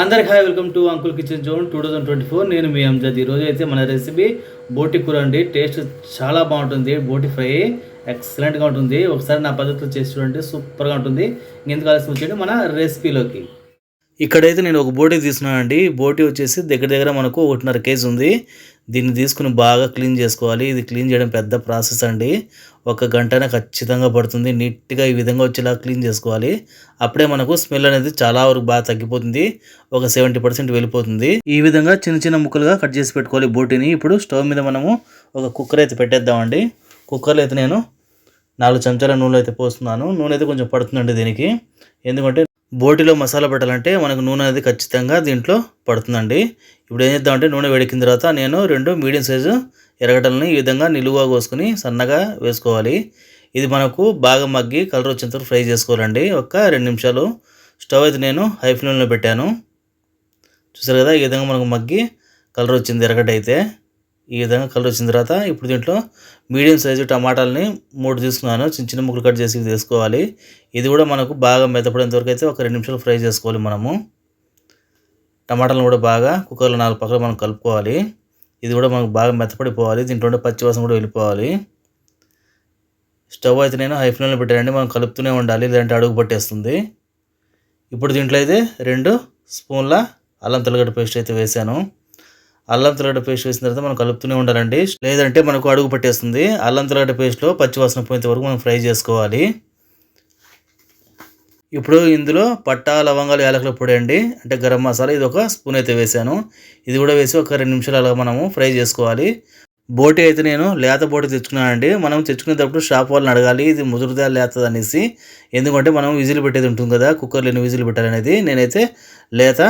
అందరికి hi welcome to uncle kitchen zone two thousand twenty four. నేను మీ అంజద్. ఈరోజు అయితే మన రెసిపీ బోటి కూర అండి. టేస్ట్ చాలా బాగుంటుంది. బోటి ఫ్రై ఎక్సలెంట్గా ఉంటుంది. ఒకసారి నా పద్ధతిలో చేసి చూడండి. సూపర్గా ఉంటుంది. ఇంకెందుకు ఆలస్యం వచ్చేయండి మన రెసిపీలోకి. ఇక్కడైతే నేను ఒక బోటి తీసుకున్నానండి. బోటి వచ్చేసి దగ్గర దగ్గర మనకు ఒకటిన్నర కేజీ ఉంది. దీన్ని తీసుకుని బాగా క్లీన్ చేసుకోవాలి. ఇది క్లీన్ చేయడం పెద్ద ప్రాసెస్ అండి. ఒక గంటనే ఖచ్చితంగా పడుతుంది. నీట్గా ఈ విధంగా వచ్చేలా క్లీన్ చేసుకోవాలి. అప్పుడే మనకు స్మెల్ అనేది చాలా వరకు బాగా తగ్గిపోతుంది. ఒక సెవెంటీ పర్సెంట్ వెళ్ళిపోతుంది. ఈ విధంగా చిన్న చిన్న ముక్కలుగా కట్ చేసి పెట్టుకోవాలి బోటిని. ఇప్పుడు స్టవ్ మీద మనము ఒక కుక్కర్ అయితే పెట్టేద్దామండి. కుక్కర్లో అయితే నేను నాలుగు చెంచాల నూనె అయితే పోస్తున్నాను. నూనె అయితే కొంచెం పడుతుందండి దీనికి. ఎందుకంటే బోటిలో మసాలా పెట్టాలంటే మనకు నూనె అనేది ఖచ్చితంగా దీంట్లో పడుతుందండి. ఇప్పుడు ఏం చేద్దామంటే నూనె వేడికిన తర్వాత నేను రెండు మీడియం సైజు ఎర్రగడ్డలని ఈ విధంగా నిలువుగా కోసుకుని సన్నగా వేసుకోవాలి. ఇది మనకు బాగా మగ్గి కలర్ వచ్చేంత తర్వాత ఫ్రై చేసుకోవాలండి. ఒక రెండు నిమిషాలు స్టవ్ అయితే నేను హై ఫ్లేమ్లో పెట్టాను. చూసారు కదా ఈ విధంగా మనకు మగ్గి కలర్ వచ్చింది ఎరగటైతే అయితే. ఈ విధంగా కలర్ వచ్చిన తర్వాత ఇప్పుడు దీంట్లో మీడియం సైజు టమాటాలని మూడు తీసుకున్నాను. చిన్న చిన్న ముక్కలు కట్ చేసి తీసుకోవాలి ఇది కూడా మనకు బాగా మెత్తపడేంత వరకు అయితే ఒక రెండు నిమిషాలు ఫ్రై చేసుకోవాలి మనము. టమాటాలను కూడా బాగా కుక్కర్లో నాలుగు పక్కల మనం కలుపుకోవాలి. ఇది కూడా మనకు బాగా మెత్తపడిపోవాలి. దీంట్లో ఉండే పచ్చివాసన కూడా వెళ్ళిపోవాలి. స్టవ్ అయితే నేను హై ఫ్లేమ్లో పెట్టానండి. మనం కలుపుతూనే ఉండాలి లేదంటే అడుగు పట్టేస్తుంది. ఇప్పుడు దీంట్లో అయితే రెండు స్పూన్ల అల్లం తెల్లగడ్డ పేస్ట్ అయితే వేసాను అల్లం తెల్లగడ్డ పేస్ట్ వేసిన తర్వాత మనం కలుపుతూనే ఉండాలండి. లేదంటే మనకు అడుగు పట్టేస్తుంది. అల్లం తెల్లగడ్డ పేస్ట్లో పచ్చివాసన పోయేంత వరకు మనం ఫ్రై చేసుకోవాలి. ఇప్పుడు ఇందులో పట్టా లవంగాలు యాలకుల పొడి అండి. అంటే గరం మసాలా ఇది ఒక స్పూన్ అయితే వేసాను. ఇది కూడా వేసి ఒక రెండు నిమిషాలు అలా మనము ఫ్రై చేసుకోవాలి. బోటి అయితే నేను లేత బోటి తెచ్చుకున్నానండి. మనం తెచ్చుకునేటప్పుడు షాప్ వాళ్ళని అడగాలి ఇది ముదురుదా లేతది అనేసి. ఎందుకంటే మనం విజిల్ పెట్టేది ఉంటుంది కదా కుక్కర్లో ఎన్ని విజిల్ పెట్టాలనేది. నేనైతే లేత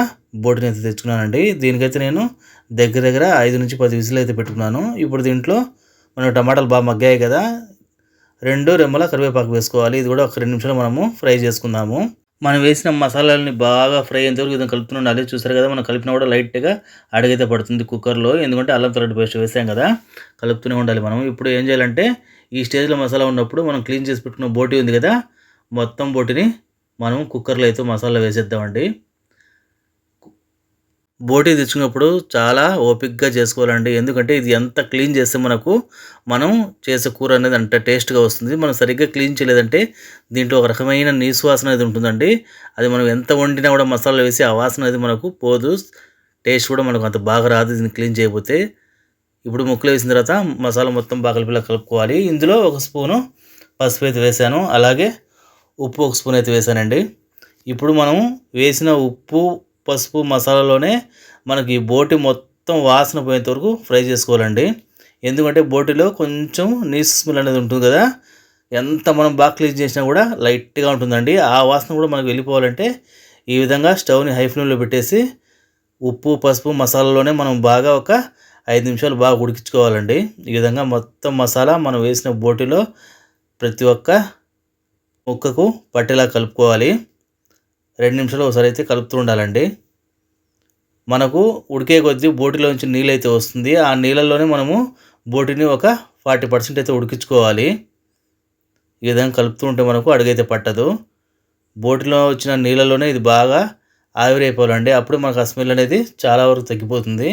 బోటిని అయితే తెచ్చుకున్నానండి. దీనికైతే నేను దగ్గర దగ్గర ఐదు నుంచి పది విజిల్ అయితే పెట్టుకున్నాను. ఇప్పుడు దీంట్లో మనం టమాటాలు బాగా మగ్గాయి కదా రెండు రెమ్మల కరివేపాకు వేసుకోవాలి. ఇది కూడా ఒక రెండు నిమిషాలు మనము ఫ్రై చేసుకుందాము. మనం వేసిన మసాలాలని బాగా ఫ్రై అయ్యేంతవరకు ఇది కలుపుతూ ఉండాలి చూసారు కదా మనం కలిపినా కూడా లైట్గా అడగైతే పడుతుంది కుక్కర్లో ఎందుకంటే అల్లం తలటి పేస్ట్ వేసాం కదా కలుపుతూనే ఉండాలి మనం. ఇప్పుడు ఏం చేయాలంటే ఈ స్టేజ్లో మసాలా ఉన్నప్పుడు మనం క్లీన్ చేసి పెట్టుకున్న బోటి ఉంది కదా మొత్తం బోటిని మనం కుక్కర్లో అయితే మసాలా వేసేద్దామండి. బోటీ తెచ్చుకున్నప్పుడు చాలా ఓపిక్గా చేసుకోవాలండి. ఎందుకంటే ఇది ఎంత క్లీన్ చేస్తే మనకు మనం చేసే కూర అనేది అంత టేస్ట్గా వస్తుంది. మనం సరిగ్గా క్లీన్ చేయలేదంటే దీంట్లో ఒక రకమైన నీసువాసన అనేది ఉంటుందండి. అది మనం ఎంత వండినా కూడా మసాలా వేసి ఆ వాసన అనేది మనకు పోదు. టేస్ట్ కూడా మనకు అంత బాగా రాదు దీన్ని క్లీన్ చేయకపోతే. ఇప్పుడు ముక్కలు వేసిన తర్వాత మసాలా మొత్తం బాగా కలిపిలా కలుపుకోవాలి. ఇందులో ఒక స్పూను పసుపు అయితే వేసాను. అలాగే ఉప్పు ఒక స్పూన్ అయితే వేసానండి. ఇప్పుడు మనం వేసిన ఉప్పు పసుపు మసాలాలోనే మనకి బోటి మొత్తం వాసన పోయేంత వరకు ఫ్రై చేసుకోవాలండి. ఎందుకంటే బోటిలో కొంచెం నీసు స్మెల్ అనేది ఉంటుంది కదా ఎంత మనం బాగా క్లీన్ చేసినా కూడా లైట్గా ఉంటుందండి. ఆ వాసన కూడా మనకు వెళ్ళిపోవాలంటే ఈ విధంగా స్టవ్ని హై ఫ్లేమ్లో పెట్టేసి ఉప్పు పసుపు మసాలాలోనే మనం బాగా ఒక ఐదు నిమిషాలు బాగా ఉడికించుకోవాలండి. ఈ విధంగా మొత్తం మసాలా మనం వేసిన బోటిలో ప్రతి ఒక్క ముక్కకు పట్టేలా కలుపుకోవాలి. రెండు నిమిషాలు ఒకసారి అయితే కలుపుతూ ఉండాలండి. మనకు ఉడికే కొద్దీ బోటిలోంచి నీళ్ళు అయితే వస్తుంది. ఆ నీళ్ళల్లోనే మనము బోటిని ఒక ఫార్టీ పర్సెంట్ అయితే ఉడికించుకోవాలి. ఈ విధంగా కలుపుతూ ఉంటే మనకు అడుగైతే పట్టదు. బోటిలో వచ్చిన నీళ్ళలోనే ఇది బాగా ఆవిరైపోవాలండి. అప్పుడు మనకు ఆ స్మెల్ అనేది చాలా వరకు తగ్గిపోతుంది.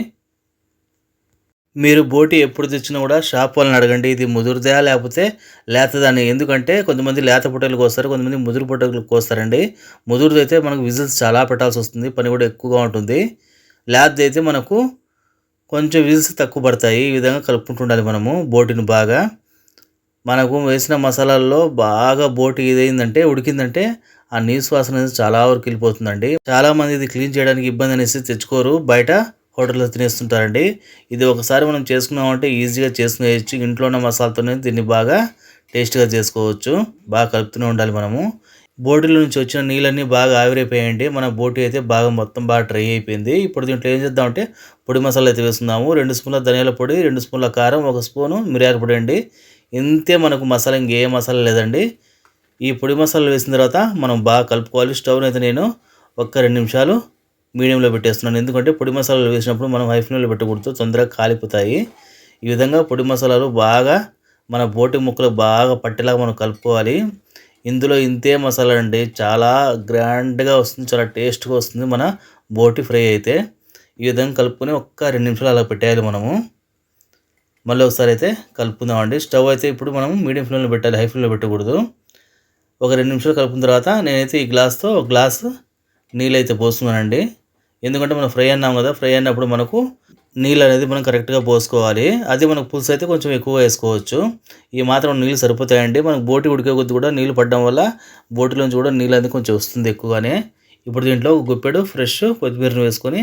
మీరు బోటి ఎప్పుడు తెచ్చినా కూడా షాప్ వాళ్ళని అడగండి ఇది ముదురుదా లేకపోతే లేతదని ఎందుకంటే కొంతమంది లేత పొట్టలు కోస్తారు కొంతమంది ముదురు పొట్టలు కోస్తారండి. ముదురుది అయితే మనకు విజిల్స్ చాలా పెట్టాల్సి వస్తుంది పని కూడా ఎక్కువగా ఉంటుంది. లేతది అయితే మనకు కొంచెం విజిల్స్ తక్కువ పడతాయి ఈ విధంగా కలుపుకుంటుండాలి మనము బోటిని బాగా. మనకు వేసిన మసాలాల్లో బాగా బోటి ఇదైందంటే ఉడికిందంటే ఆ నీసు వాసన అనేది చాలా వరకు వెళ్ళిపోతుందండి. చాలామంది ఇది క్లీన్ చేయడానికి ఇబ్బంది అనేసి తెచ్చుకోరు బయట హోటల్లో తినేస్తుంటారండి. ఇది ఒకసారి మనం చేసుకున్నామంటే ఈజీగా చేసుకునేయచ్చు. ఇంట్లో ఉన్న మసాలాతోనే దీన్ని బాగా టేస్ట్గా చేసుకోవచ్చు. బాగా కలుపుతూనే ఉండాలి మనము. బోటిలో నుంచి వచ్చిన నీళ్ళన్నీ బాగా ఆవిరైపోయాయండి. మన బోటి అయితే బాగా మొత్తం బాగా డ్రై అయిపోయింది. ఇప్పుడు దీంట్లో ఏం చేద్దామంటే పొడి మసాలా అయితే వేసుకుందాము రెండు స్పూన్ల ధనియాల పొడి రెండు స్పూన్ల కారం ఒక స్పూను మిరియాల పొడి అండి. ఇంతే మనకు మసాలా ఇంకే మసాలా లేదండి. ఈ పొడి మసాలా వేసిన తర్వాత మనం బాగా కలుపుకోవాలి. స్టవ్ని అయితే నేను ఒక్క రెండు నిమిషాలు మీడియంలో పెట్టేస్తున్నాను. ఎందుకంటే పొడి మసాలాలు వేసినప్పుడు మనం హై ఫ్లేమ్లో పెట్టకూడదు. తొందరగా కాలిపోతాయి. ఈ విధంగా పొడి మసాలాలు బాగా మన బోటి ముక్కలు బాగా పట్టేలాగా మనం కలుపుకోవాలి. ఇందులో ఇంతే మసాలా అండి. చాలా గ్రాండ్గా వస్తుంది. చాలా టేస్ట్గా వస్తుంది మన బోటి ఫ్రై అయితే. ఈ విధంగా కలుపుకొని ఒక్క రెండు నిమిషాలు అలా పెట్టేయాలి మనము. మళ్ళీ ఒకసారి అయితే కలుపుకుందామండి స్టవ్ అయితే ఇప్పుడు మనం మీడియం ఫ్లేమ్లో పెట్టాలి. హై ఫ్లేమ్లో పెట్టకూడదు. ఒక రెండు నిమిషాలు కలుపుకున్న తర్వాత నేనైతే ఈ గ్లాస్తో ఒక గ్లాస్ నీళ్ళు అయితే పోస్తున్నానండి. ఎందుకంటే మనం ఫ్రై అన్నాం కదా ఫ్రై అన్నప్పుడు మనకు నీళ్ళు అనేది మనం కరెక్ట్గా పోసుకోవాలి. అది మనకు పులుసు అయితే కొంచెం ఎక్కువ వేసుకోవచ్చు. ఈ మాత్రం నీళ్ళు సరిపోతాయండి. మనకు బోటి ఉడికే కొద్ది కూడా నీళ్ళు పడడం వల్ల బోటిలోంచి కూడా నీళ్ళు అనేది కొంచెం వస్తుంది ఎక్కువగానే. ఇప్పుడు దీంట్లో ఒక గుప్పెడు ఫ్రెష్ కొత్తిమీరను వేసుకొని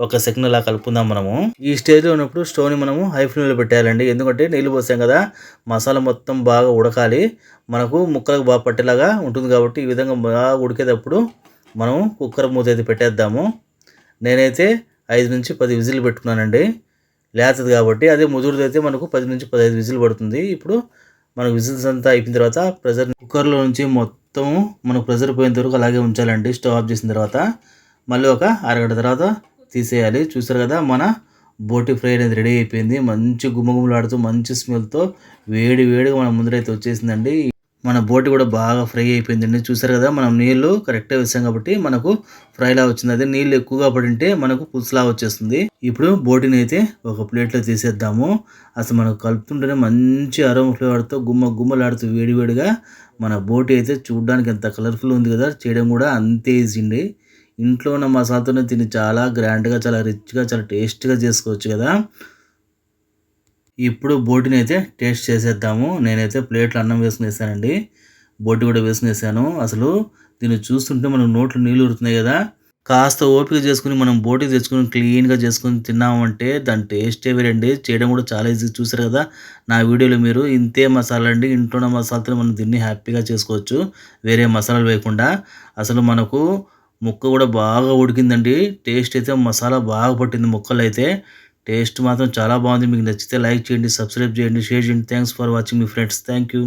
ఒక సెకండ్ అలా కలుపుకుందాం మనము. ఈ స్టేజ్లో ఉన్నప్పుడు స్టవ్ని మనము హై ఫ్లేమ్లో పెట్టాలండి ఎందుకంటే నీళ్ళు పోసాం కదా మసాలా మొత్తం బాగా ఉడకాలి. మనకు ముక్కలకు బాగా పట్టేలాగా ఉంటుంది కాబట్టి ఈ విధంగా బాగా ఉడికేటప్పుడు మనం కుక్కర్ మూత అయితే పెట్టేద్దాము. నేనైతే ఐదు నుంచి పది విజిల్ పెట్టుకున్నానండి. లేతది కాబట్టి అదే ముదురుది అయితే మనకు పది నుంచి పదహైదు విజిల్ పడుతుంది. ఇప్పుడు మనకు విజిల్స్ అంతా అయిపోయిన తర్వాత ప్రెజర్ కుక్కర్లో నుంచి మొత్తం మనకు ప్రెజర్ పోయేంత వరకు అలాగే ఉంచాలండి. స్టవ్ ఆఫ్ చేసిన తర్వాత మళ్ళీ ఒక అరగంట తర్వాత తీసేయాలి. చూసారు కదా మన బోటి ఫ్రై అనేది రెడీ అయిపోయింది. మంచి గుమ్మగుమ్మలాడుతూ మంచి స్మెల్తో వేడి వేడిగా మన ముందరైతే వచ్చేసిందండి. మన బోటి కూడా బాగా ఫ్రై అయిపోయిందండి. చూసారు కదా మనం నీళ్ళు కరెక్ట్గా వేసాం కాబట్టి మనకు ఫ్రైలా వచ్చింది. అదే నీళ్ళు ఎక్కువగా పడింటే మనకు పులుసులా వచ్చేస్తుంది. ఇప్పుడు బోటిని అయితే ఒక ప్లేట్లో తీసేద్దాము. అసలు మనకు కలుపుతుంటేనే మంచి అరోమ ఫ్లేవర్తో గుమ్మ గుమ్మలాడుతూ వేడివేడిగా మన బోటి అయితే చూడడానికి ఎంత కలర్ఫుల్ ఉంది కదా చేయడం కూడా అంతే ఈజీ అండి. ఇంట్లో ఉన్న మసాలాతోనే తిని చాలా గ్రాండ్గా చాలా రిచ్గా చాలా టేస్ట్గా చేసుకోవచ్చు కదా. ఇప్పుడు బోటిని అయితే టేస్ట్ చేసేద్దాము. నేనైతే ప్లేట్లు అన్నం వేసుకుని వేసానండి. బోటి కూడా వేసుకుని వేసాను. అసలు దీన్ని చూస్తుంటే మనం నోట్లో నీళ్ళు ఉరుతున్నాయి కదా. కాస్త ఓపిక చేసుకుని మనం బోటి తెచ్చుకుని క్లీన్గా చేసుకుని తిన్నామంటే దాని టేస్టే వేరండి. చేయడం కూడా చాలా ఈజీ చూసారు కదా. నా వీడియోలో మీరు ఇంతే మసాలా అండి ఇంట్లో ఉన్న మసాలాతో మనం దీన్ని హ్యాపీగా చేసుకోవచ్చు. వేరే మసాలాలు వేయకుండా. అసలు మనకు ముక్క కూడా బాగా ఉడికిందండి. టేస్ట్ అయితే మసాలా బాగా పట్టింది ముక్కలు అయితే టేస్ట్ మాత్రం చాలా బాగుంది. మీకు నచ్చితే లైక్ చేయండి సబ్స్క్రైబ్ చేయండి షేర్ చేయండి. థ్యాంక్స్ ఫర్ వాచింగ్ మీ ఫ్రెండ్స్ థ్యాంక్ యూ